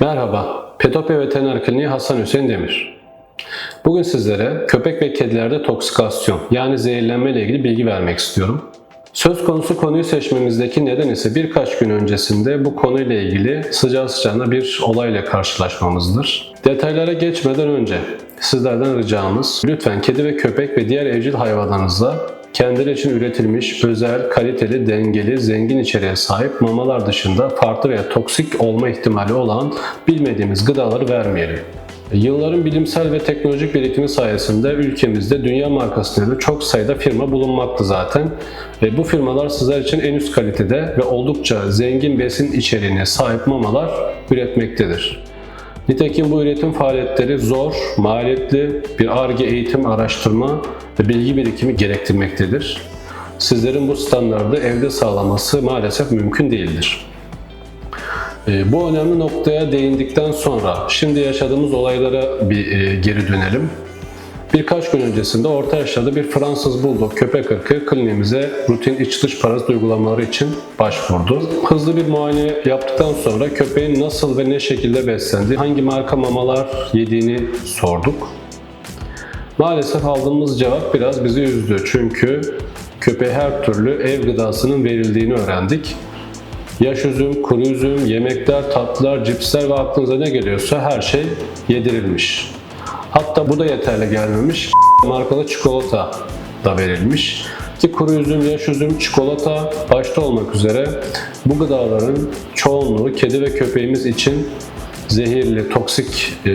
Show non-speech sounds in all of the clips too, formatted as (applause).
Merhaba, Petopya Veteriner Kliniği Hasan Hüseyin Demir. Bugün sizlere köpek ve kedilerde toksikasyon yani zehirlenme ile ilgili bilgi vermek istiyorum. Söz konusu konuyu seçmemizdeki neden ise birkaç gün öncesinde bu konuyla ilgili sıcağı sıcağına bir olayla karşılaşmamızdır. Detaylara geçmeden önce sizlerden ricamız lütfen kedi ve köpek ve diğer evcil hayvanlarınızla kendileri için üretilmiş, özel, kaliteli, dengeli, zengin içeriğe sahip mamalar dışında farklı veya toksik olma ihtimali olan bilmediğimiz gıdaları vermeyelim. Yılların bilimsel ve teknolojik birikimi sayesinde ülkemizde dünya markası çok sayıda firma bulunmakta zaten. Ve bu firmalar sizler için en üst kalitede ve oldukça zengin besin içeriğine sahip mamalar üretmektedir. Nitekim bu üretim faaliyetleri zor, maliyetli bir ARGE eğitim, araştırma ve bilgi birikimi gerektirmektedir. Sizlerin bu standardı evde sağlaması maalesef mümkün değildir. E, Bu önemli noktaya değindikten sonra şimdi yaşadığımız olaylara bir e, geri dönelim. Birkaç gün öncesinde orta yaşlarda bir Fransız Bulldog köpek ırkı kliniğimize rutin iç dış parazit uygulamaları için başvurdu. Hızlı bir muayene yaptıktan sonra köpeğin nasıl ve ne şekilde beslendiği, hangi marka mamalar yediğini sorduk. Maalesef aldığımız cevap biraz bizi üzdü. Çünkü köpeğe her türlü ev gıdasının verildiğini öğrendik. Yaş üzüm, kuru üzüm, yemekler, tatlılar, cipsler ve aklınıza ne geliyorsa her şey yedirilmiş. Hatta bu da yeterli gelmemiş. (laughs) Markalı çikolata da verilmiş. Ki kuru üzüm, yaş üzüm, çikolata başta olmak üzere bu gıdaların çoğunluğu kedi ve köpeğimiz için zehirli, toksik e,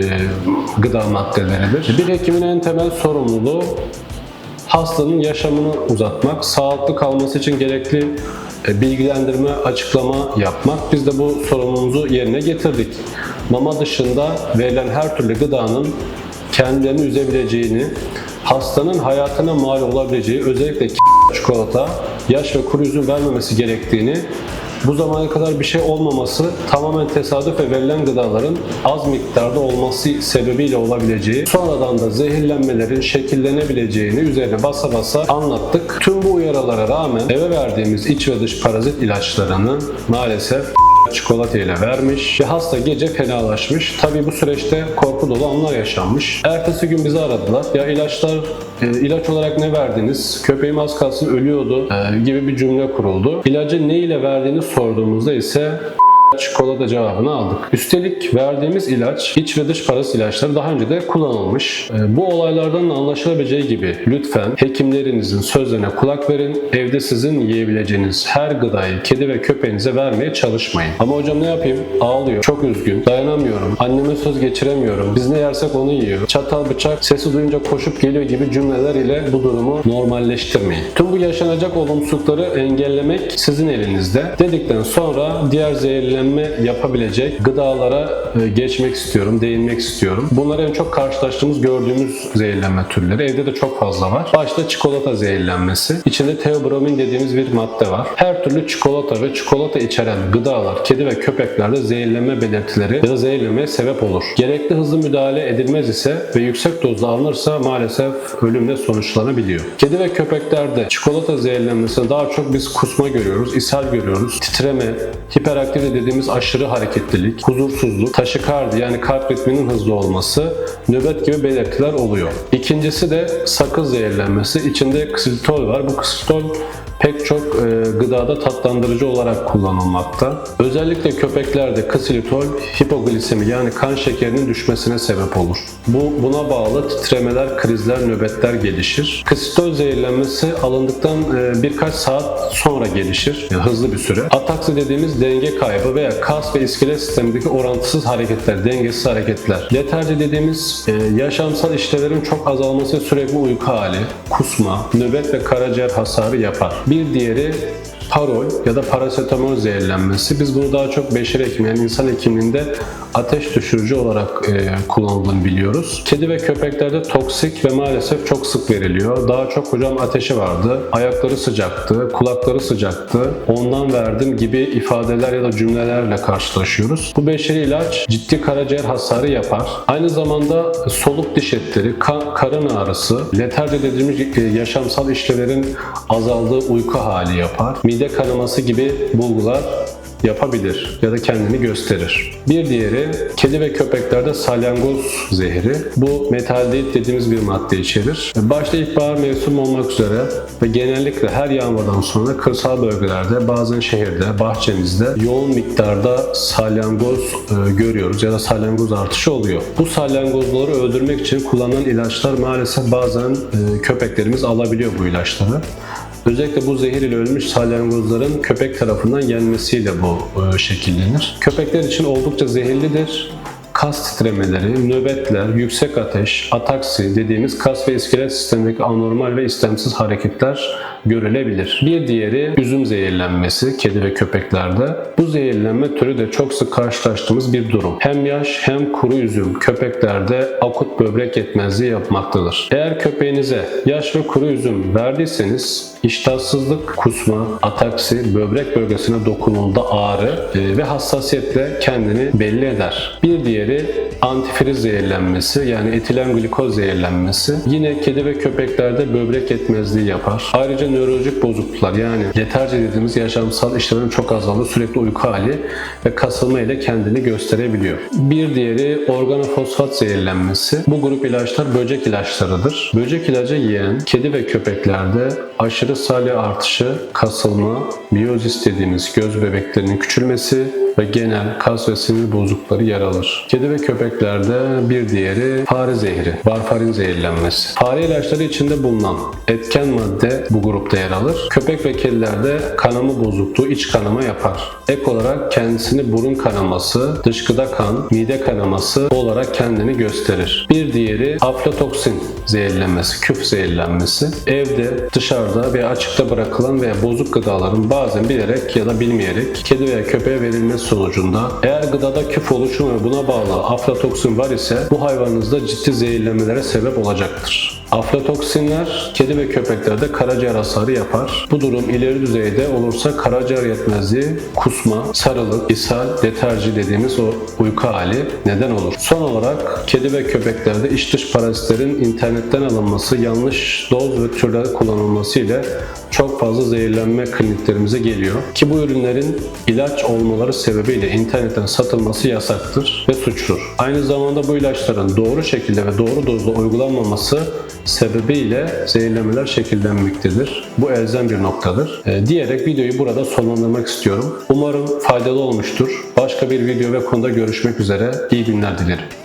gıda maddeleridir. Bir hekimin en temel sorumluluğu hastanın yaşamını uzatmak, sağlıklı kalması için gerekli e, bilgilendirme, açıklama yapmak. Biz de bu sorumluluğumuzu yerine getirdik. Mama dışında verilen her türlü gıdanın kendilerini üzebileceğini, hastanın hayatına mal olabileceği, özellikle çikolata, yaş ve kuru üzüm vermemesi gerektiğini, bu zamana kadar bir şey olmaması tamamen tesadüf ve verilen gıdaların az miktarda olması sebebiyle olabileceği, sonradan da zehirlenmelerin şekillenebileceğini üzerine basa basa anlattık. Tüm bu uyarılara rağmen eve verdiğimiz iç ve dış parazit ilaçlarını maalesef çikolata ile vermiş ve hasta gece fenalaşmış. Tabii bu süreçte korku dolu anlar yaşanmış. Ertesi gün bizi aradılar. Ya ilaçlar e, ilaç olarak ne verdiniz? Köpeğim az kalsın ölüyordu e, gibi bir cümle kuruldu. İlacı ne ile verdiğini sorduğumuzda ise çikolata cevabını aldık. Üstelik verdiğimiz ilaç, iç ve dış parazit ilaçları daha önce de kullanılmış. Ee, Bu olaylardan anlaşılabileceği gibi lütfen hekimlerinizin sözlerine kulak verin. Evde sizin yiyebileceğiniz her gıdayı kedi ve köpeğinize vermeye çalışmayın. Ama hocam ne yapayım? Ağlıyor. Çok üzgün. Dayanamıyorum. Anneme söz geçiremiyorum. Biz ne yersek onu yiyor. Çatal bıçak sesi duyunca koşup geliyor gibi cümleler ile bu durumu normalleştirmeyin. Tüm bu yaşanacak olumsuzlukları engellemek sizin elinizde. Dedikten sonra diğer zehirlenme yapabilecek gıdalara e, geçmek istiyorum, değinmek istiyorum. Bunlar en çok karşılaştığımız, gördüğümüz zehirlenme türleri. Evde de çok fazla var. Başta çikolata zehirlenmesi. İçinde teobromin dediğimiz bir madde var. Her türlü çikolata ve çikolata içeren gıdalar kedi ve köpeklerde zehirlenme belirtileri ya da zehirlenmeye sebep olur. Gerekli hızlı müdahale edilmez ise ve yüksek dozda alınırsa maalesef ölümle sonuçlanabiliyor. Kedi ve köpeklerde çikolata zehirlenmesinde daha çok biz kusma görüyoruz, ishal görüyoruz, titreme, hiperaktivite dediğimiz aşırı hareketlilik, huzursuzluk, taşikardi yani kalp ritminin hızlı olması, nöbet gibi belirtiler oluyor. İkincisi de sakız zehirlenmesi. İçinde ksilitol var. Bu ksilitol pek çok e, gıdada tatlandırıcı olarak kullanılmakta. Özellikle köpeklerde ksilitol hipoglisemi yani kan şekerinin düşmesine sebep olur. Bu buna bağlı titremeler, krizler, nöbetler gelişir. Ksilitol zehirlenmesi alındıktan e, birkaç saat sonra gelişir. Yani hızlı bir süre. Ataksi dediğimiz denge kaybı veya kas ve iskelet sistemindeki orantısız hareketler, dengesiz hareketler. Letarji dediğimiz e, yaşamsal işlevlerin çok azalması sürekli uyku hali, kusma, nöbet ve karaciğer hasarı yapar. Bir diğeri parol ya da parasetamol zehirlenmesi. Biz bunu daha çok beşeri hekim yani insan hekimliğinde ateş düşürücü olarak e, kullanıldığını biliyoruz. Kedi ve köpeklerde toksik ve maalesef çok sık veriliyor. Daha çok hocam ateşi vardı, ayakları sıcaktı, kulakları sıcaktı, ondan verdim gibi ifadeler ya da cümlelerle karşılaşıyoruz. Bu beşeri ilaç ciddi karaciğer hasarı yapar. Aynı zamanda soluk diş etleri, ka- karın ağrısı, letarji dediğimiz e, yaşamsal işlevlerin azaldığı uyku hali yapar. Mide kanaması gibi bulgular yapabilir ya da kendini gösterir. Bir diğeri kedi ve köpeklerde salyangoz zehri. Bu metaldehit dediğimiz bir madde içerir. Başta ilkbahar mevsim olmak üzere ve genellikle her yağmurdan sonra kırsal bölgelerde bazen şehirde, bahçemizde yoğun miktarda salyangoz e, görüyoruz ya da salyangoz artışı oluyor. Bu salyangozları öldürmek için kullanılan ilaçlar maalesef bazen e, köpeklerimiz alabiliyor bu ilaçları. Özellikle bu zehir ile ölmüş salyangozların köpek tarafından yenmesiyle bu e, şekillenir. Köpekler için oldukça zehirlidir. Kas titremeleri, nöbetler, yüksek ateş, ataksi dediğimiz kas ve iskelet sistemindeki anormal ve istemsiz hareketler görülebilir. Bir diğeri üzüm zehirlenmesi kedi ve köpeklerde. Bu zehirlenme türü de çok sık karşılaştığımız bir durum. Hem yaş hem kuru üzüm köpeklerde akut böbrek yetmezliği yapmaktadır. Eğer köpeğinize yaş ve kuru üzüm verdiyseniz iştahsızlık, kusma, ataksi, böbrek bölgesine dokunulda ağrı e, ve hassasiyetle kendini belli eder. Bir diğeri antifriz zehirlenmesi yani etilen glikoz zehirlenmesi. Yine kedi ve köpeklerde böbrek yetmezliği yapar. Ayrıca nörolojik bozukluklar yani letarji dediğimiz yaşamsal işlerin çok azaldığı sürekli uyku hali ve kasılma ile kendini gösterebiliyor. Bir diğeri organofosfat zehirlenmesi. Bu grup ilaçlar böcek ilaçlarıdır. Böcek ilacı yiyen kedi ve köpeklerde aşırı salya artışı, kasılma, miyozis dediğimiz göz bebeklerinin küçülmesi ve genel kas ve sinir bozuklukları yer alır. Kedi ve köpeklerde bir diğeri fare zehri, varfarin zehirlenmesi. Fare ilaçları içinde bulunan etken madde bu grupta yer alır. Köpek ve kedilerde kanama bozukluğu iç kanama yapar. Ek olarak kendisini burun kanaması, dışkıda kan, mide kanaması olarak kendini gösterir. Bir diğeri aflatoksin zehirlenmesi, küf zehirlenmesi. Evde, dışarıda veya açıkta bırakılan veya bozuk gıdaların bazen bilerek ya da bilmeyerek kedi veya köpeğe verilmesi sonucunda eğer gıdada küf oluşumu ve buna bağlı aflatoksin var ise bu hayvanınızda ciddi zehirlenmelere sebep olacaktır. Aflatoksinler kedi ve köpeklerde karaciğer hasarı yapar. Bu durum ileri düzeyde olursa karaciğer yetmezliği, kusma, sarılık, ishal, letarji dediğimiz o uyku hali neden olur. Son olarak kedi ve köpeklerde iç dış parazitlerin internetten alınması, yanlış doz ve türler kullanılması ile çok fazla zehirlenme kliniklerimize geliyor. Ki bu ürünlerin ilaç olmaları sebebiyle internetten satılması yasaktır ve suçtur. Aynı zamanda bu ilaçların doğru şekilde ve doğru dozda uygulanmaması sebebiyle zehirlemeler şekillenmektedir. Bu elzem bir noktadır. E, diyerek videoyu burada sonlandırmak istiyorum. Umarım faydalı olmuştur. Başka bir video ve konuda görüşmek üzere. İyi günler dilerim.